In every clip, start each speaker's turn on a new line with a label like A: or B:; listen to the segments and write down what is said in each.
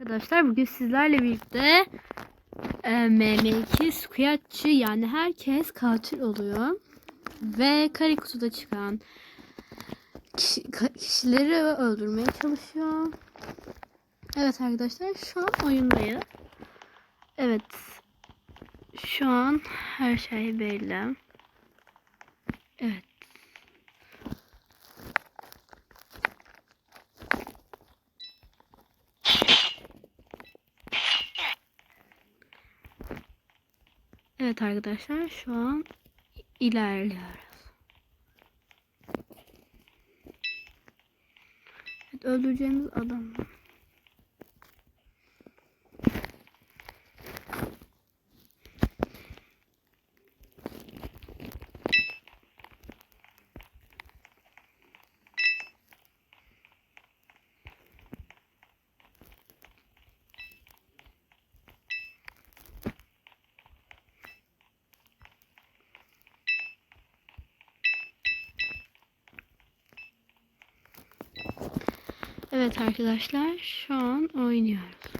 A: Arkadaşlar bugün sizlerle birlikte e, MM2 Squatçı yani herkes katil oluyor. Ve kare kutuda çıkan kişi- kişileri öldürmeye çalışıyor. Evet arkadaşlar şu an oyundayız. Evet. Şu an her şey belli. Evet. Evet arkadaşlar şu an ilerliyoruz. Evet öldüreceğimiz adam. Evet arkadaşlar şu an oynuyoruz.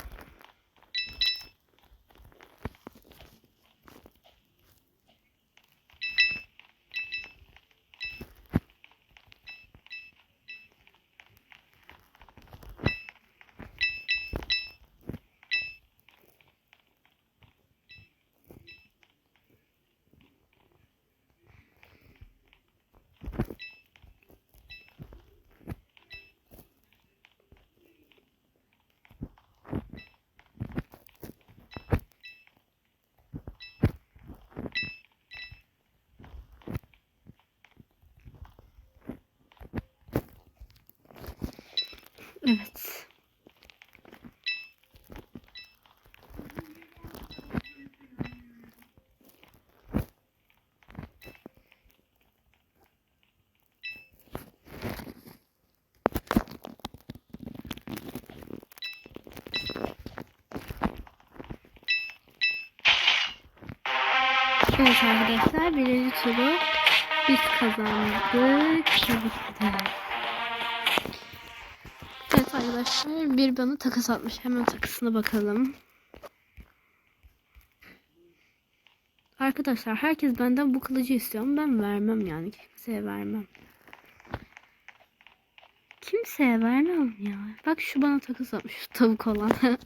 A: Evet. Evet arkadaşlar birinci turu biz kazandık. Ederim. Evet arkadaşlar bir bana takas atmış. Hemen takısına bakalım. Arkadaşlar herkes benden bu kılıcı istiyor ben vermem yani. Kimseye vermem. Kimseye vermem ya. Bak şu bana takas atmış. Şu tavuk olan.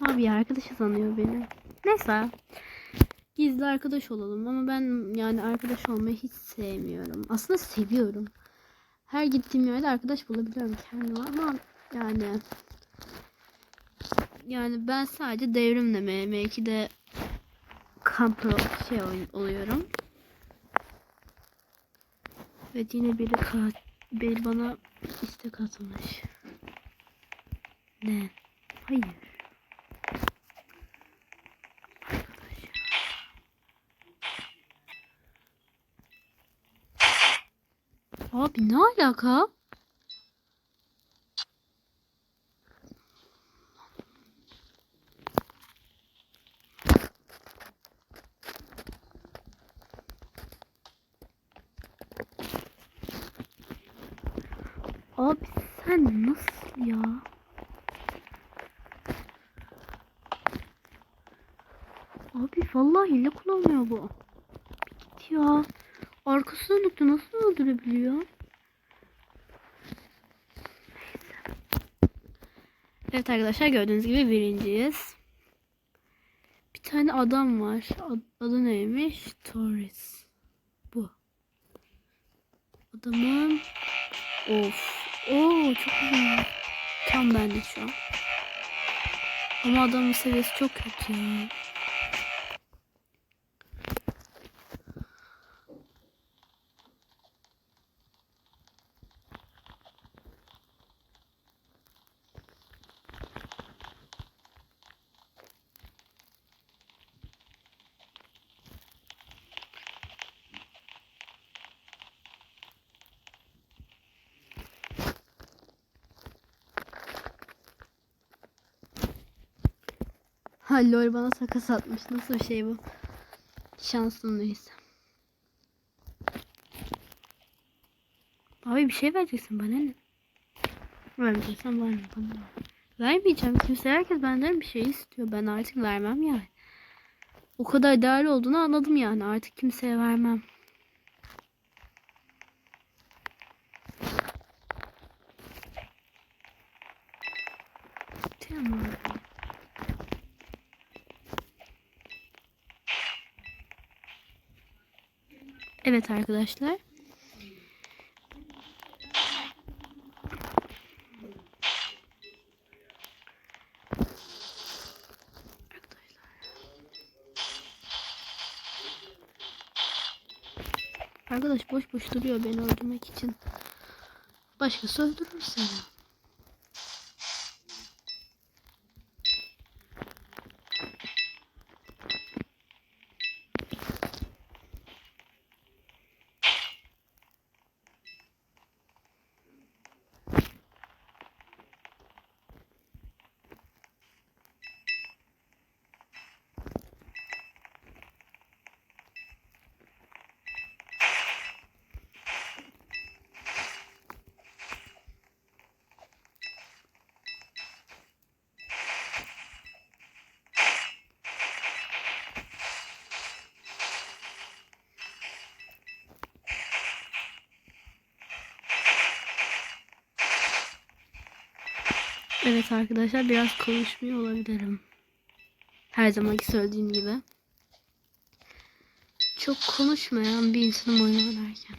A: Abi arkadaşı sanıyor beni. Neyse. Gizli arkadaş olalım ama ben yani arkadaş olmayı hiç sevmiyorum. Aslında seviyorum. Her gittiğim yerde arkadaş bulabiliyorum kendime ama yani yani ben sadece devrimle M2'de kampı şey ol- oluyorum. Evet yine biri ka biri bana istek atmış. Ne? Hayır. Abi ne alaka? Abi sen nasıl ya? Abi vallahi hile kullanmıyor bu. Bir git ya. Arkası dönüktü nasıl öldürebiliyor? Evet arkadaşlar gördüğünüz gibi birinciyiz. Bir tane adam var. Ad- Adı neymiş? Torres. Bu. Adamın of. Oo çok güzel. Tam bende şu an. Ama adamın seviyesi çok kötü ya. Ha lol bana takas atmış. Nasıl bir şey bu? Şansım neyse. Abi bir şey vereceksin bana ne? Vermeyeceksen verme bana. Vermeyeceğim. Kimse herkes benden bir şey istiyor. Ben artık vermem yani. O kadar değerli olduğunu anladım yani. Artık kimseye vermem. Tamam. Evet arkadaşlar. Arkadaş boş boş duruyor beni öldürmek için. Başkası öldürür seni. Evet arkadaşlar biraz konuşmuyor olabilirim. Her zamanki söylediğim gibi. Çok konuşmayan bir insanım oyun oynarken.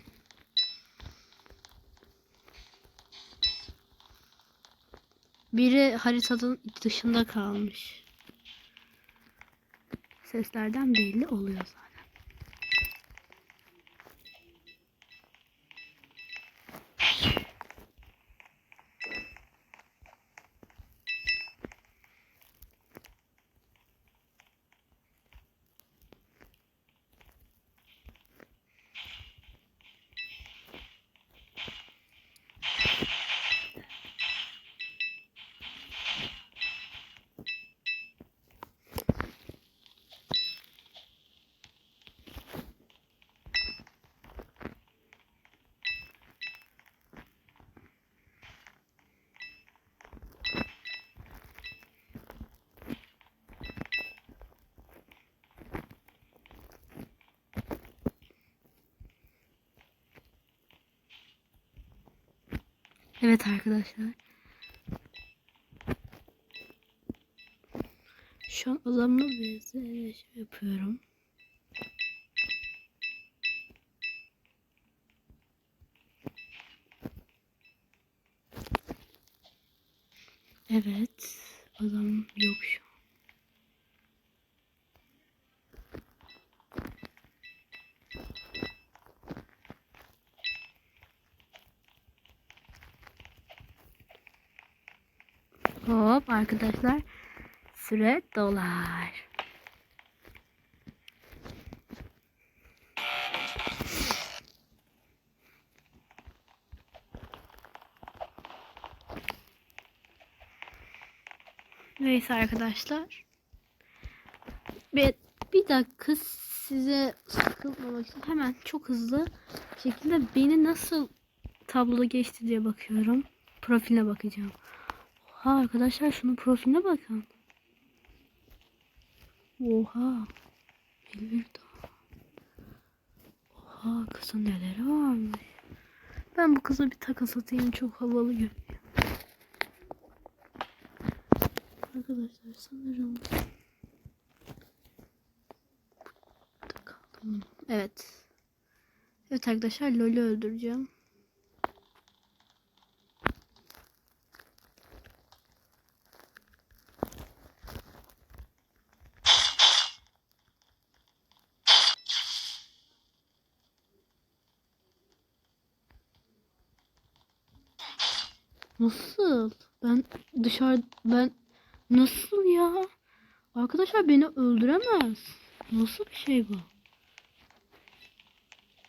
A: Biri haritanın dışında kalmış. Seslerden belli oluyor zaten. Evet arkadaşlar. Şu an adamla bir şey yapıyorum. Evet. Adam yok şu an. Arkadaşlar. Süre dolar. Neyse arkadaşlar. Bir, bir dakika size sıkılmamak için hemen çok hızlı şekilde beni nasıl tabloda geçti diye bakıyorum. Profiline bakacağım. Oha arkadaşlar şunun profiline bakın. Oha. Elveda. Oha kızın neleri varmış. Ben bu kıza bir takas atayım çok havalı görünüyor. Arkadaşlar sanırım. Evet. Evet arkadaşlar Lol'ü öldüreceğim. Nasıl? Ben dışarı ben nasıl ya? Arkadaşlar beni öldüremez. Nasıl bir şey bu?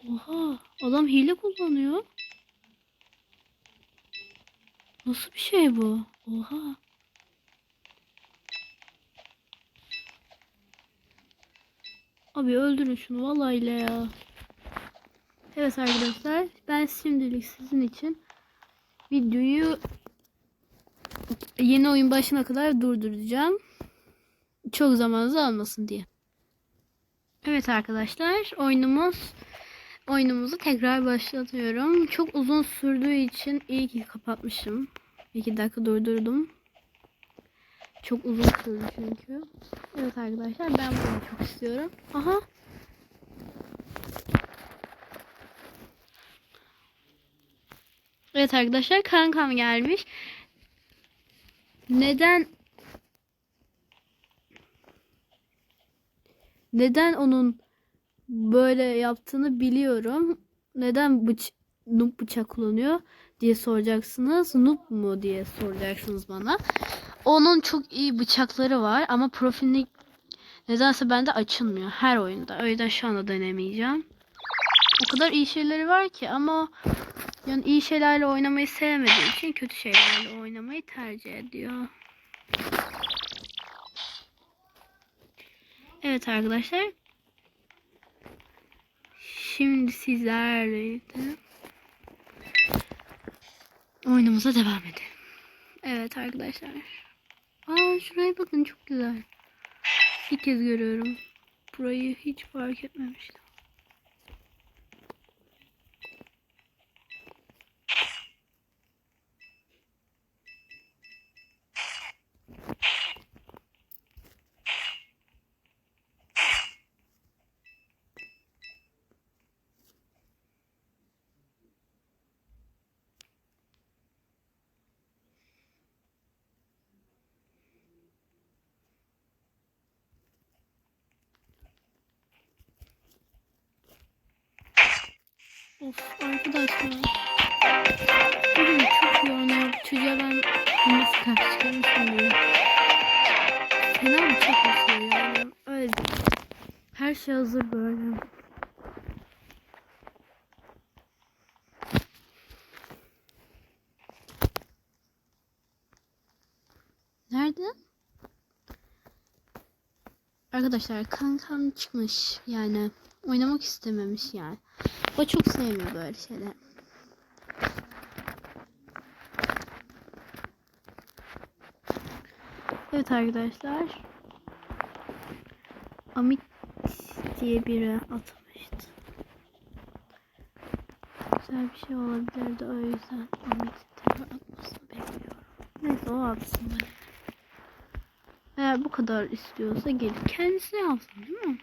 A: Oha, adam hile kullanıyor. Nasıl bir şey bu? Oha. Abi öldürün şunu vallahi ile ya. Evet arkadaşlar ben şimdilik sizin için videoyu Yeni oyun başına kadar durduracağım. Çok zamanınızı almasın diye. Evet arkadaşlar oyunumuz oyunumuzu tekrar başlatıyorum. Çok uzun sürdüğü için iyi ki kapatmışım. 2 dakika durdurdum. Çok uzun sürdü çünkü. Evet arkadaşlar ben bunu çok istiyorum. Aha. Evet arkadaşlar kankam gelmiş. Neden neden onun böyle yaptığını biliyorum. Neden bıç noob bıçak kullanıyor diye soracaksınız. Noob mu diye soracaksınız bana. Onun çok iyi bıçakları var ama profilini nedense bende açılmıyor her oyunda. O yüzden şu anda denemeyeceğim. O kadar iyi şeyleri var ki ama yani iyi şeylerle oynamayı sevmediği için kötü şeylerle oynamayı tercih ediyor. Evet arkadaşlar. Şimdi sizlerle oyunumuza devam edelim. Evet arkadaşlar. Aa şuraya bakın çok güzel. İlk kez görüyorum. Burayı hiç fark etmemiştim. Of arkadaşlar. Bugün çok yoğun ya. Çocuğa ben nasıl karşı çıkarım bilmiyorum. Fena bir çok basıyor yani. Öyle. Her şey hazır böyle. Nerede? Arkadaşlar kankam çıkmış yani oynamak istememiş yani. O çok sevmiyor böyle şeyler. Evet arkadaşlar. Amit diye biri atmıştı. Güzel bir şey olabilirdi o yüzden Amit'in atmasını bekliyorum. Neyse o atsın bana. Eğer bu kadar istiyorsa gelip kendisi yapsın değil mi?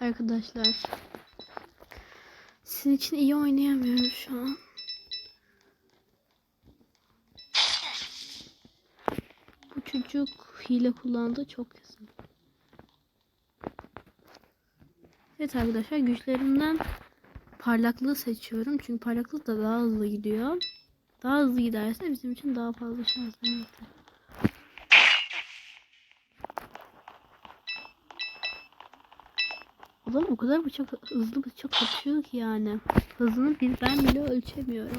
A: Arkadaşlar. Sizin için iyi oynayamıyorum şu an. Bu çocuk hile kullandı çok kesin. Evet arkadaşlar güçlerimden parlaklığı seçiyorum. Çünkü parlaklık da daha hızlı gidiyor. Daha hızlı giderse bizim için daha fazla şans demektir. Adam o kadar bıçak hızlı bıçak atıyor ki yani. Hızını bir ben bile ölçemiyorum.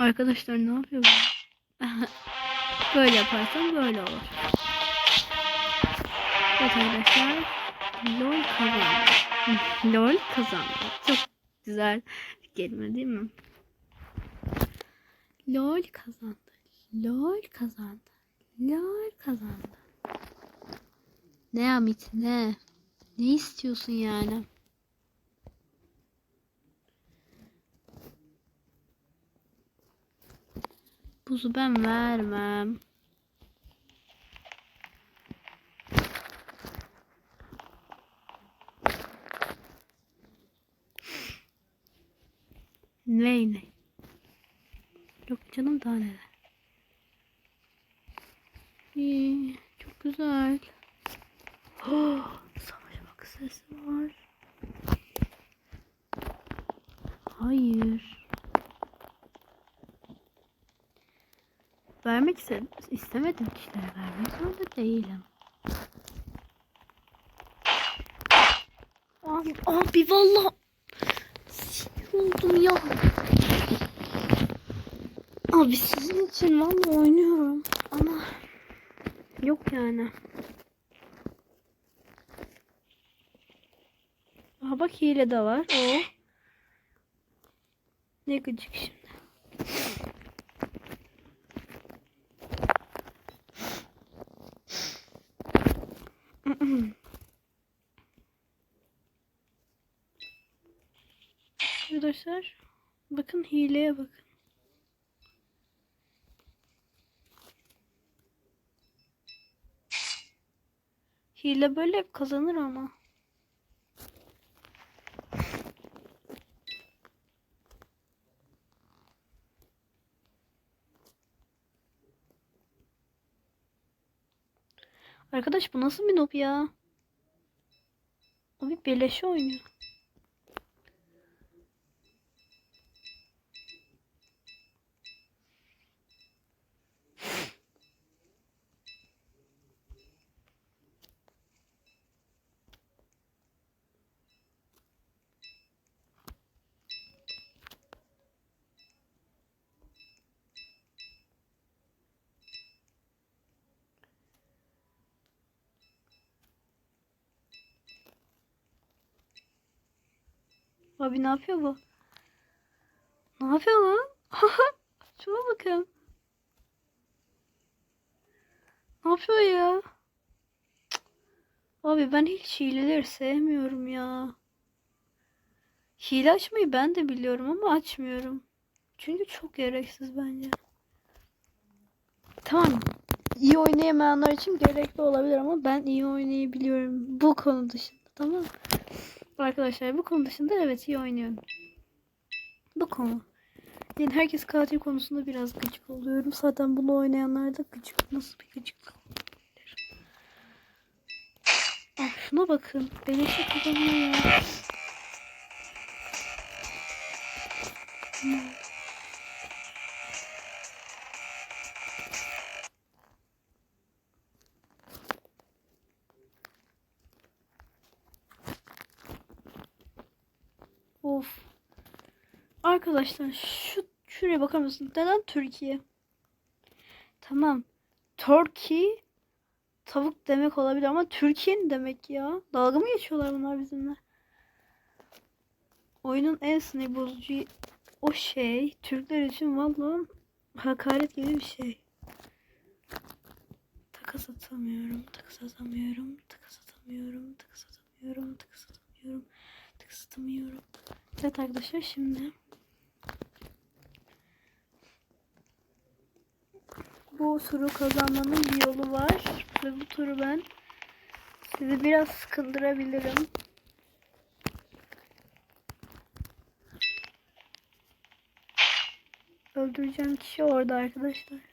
A: Arkadaşlar ne yapıyor böyle yaparsam böyle olur. Evet arkadaşlar. LOL kazandı. LOL kazandı. Çok güzel bir kelime değil mi? LOL kazandı. LOL kazandı. LOL kazandı. Ne Amit ne? Ne istiyorsun yani? Buzu ben vermem. Ney ne? Yok canım daha neler. İyi, çok güzel. Oh, bak sesi var. Hayır. Vermek istemedim kişilere vermek zorunda değilim. Abi, abi vallahi oldum ya. Abi sizin için vallahi oynuyorum ama yok yani. Aha bak hile de var. O. Ne gıcık şimdi. Arkadaşlar bakın hileye bakın. Hile böyle kazanır ama. Arkadaş bu nasıl bir noob ya? O bir birleşe oynuyor. Abi ne yapıyor bu? Ne yapıyor lan? Şuna bakın. Ne yapıyor ya? Abi ben hiç hileleri sevmiyorum ya. Hile açmayı ben de biliyorum ama açmıyorum. Çünkü çok gereksiz bence. Tamam. İyi oynayamayanlar için gerekli olabilir ama ben iyi oynayabiliyorum. Bu konu dışında. Tamam. Arkadaşlar bu konu dışında evet iyi oynuyorum. Bu konu. Yani herkes katil konusunda biraz gıcık oluyorum. Zaten bunu oynayanlar da gıcık. Nasıl bir gıcıklık olabilir? Ah şuna bakın. Beleşe kazanıyor ya. Of. Arkadaşlar şu şuraya bakar mısın? Neden Türkiye? Tamam. Turkey tavuk demek olabilir ama Türkiye'nin demek ya. Dalga mı geçiyorlar bunlar bizimle? Oyunun en sinir bozucu o şey Türkler için vallahi hakaret gibi bir şey. Takas atamıyorum, takas atamıyorum, takas atamıyorum, takas atamıyorum, takas atamıyorum, takas atamıyorum. Evet arkadaşlar şimdi bu turu kazanmanın bir yolu var ve bu turu ben sizi biraz sıkıldırabilirim. Öldüreceğim kişi orada arkadaşlar.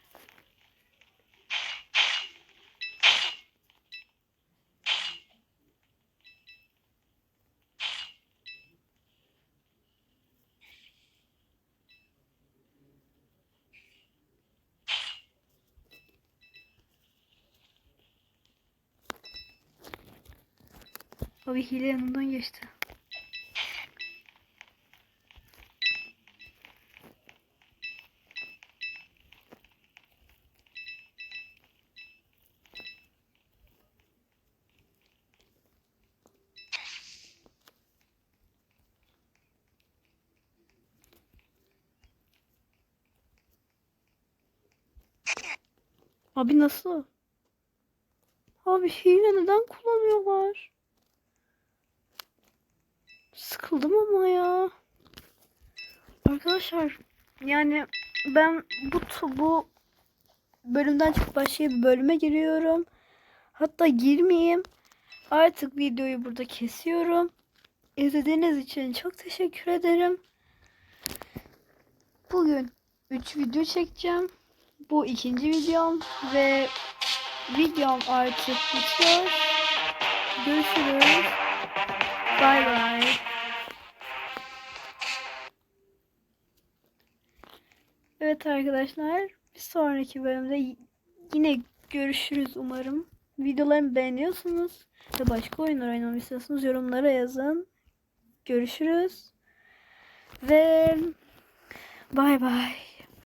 A: O bir hile yanından geçti. Abi nasıl? Abi hile neden kullanıyorlar? Sıkıldım ama ya. Arkadaşlar yani ben bu bu bölümden çok başka bir bölüme giriyorum. Hatta girmeyeyim. Artık videoyu burada kesiyorum. İzlediğiniz için çok teşekkür ederim. Bugün 3 video çekeceğim. Bu ikinci videom ve videom artık bitiyor. Görüşürüz. Bay bay. Evet arkadaşlar bir sonraki bölümde yine görüşürüz umarım. Videolarımı beğeniyorsunuz ve başka oyunlar oynamamı istiyorsanız yorumlara yazın. Görüşürüz. Ve bay bay.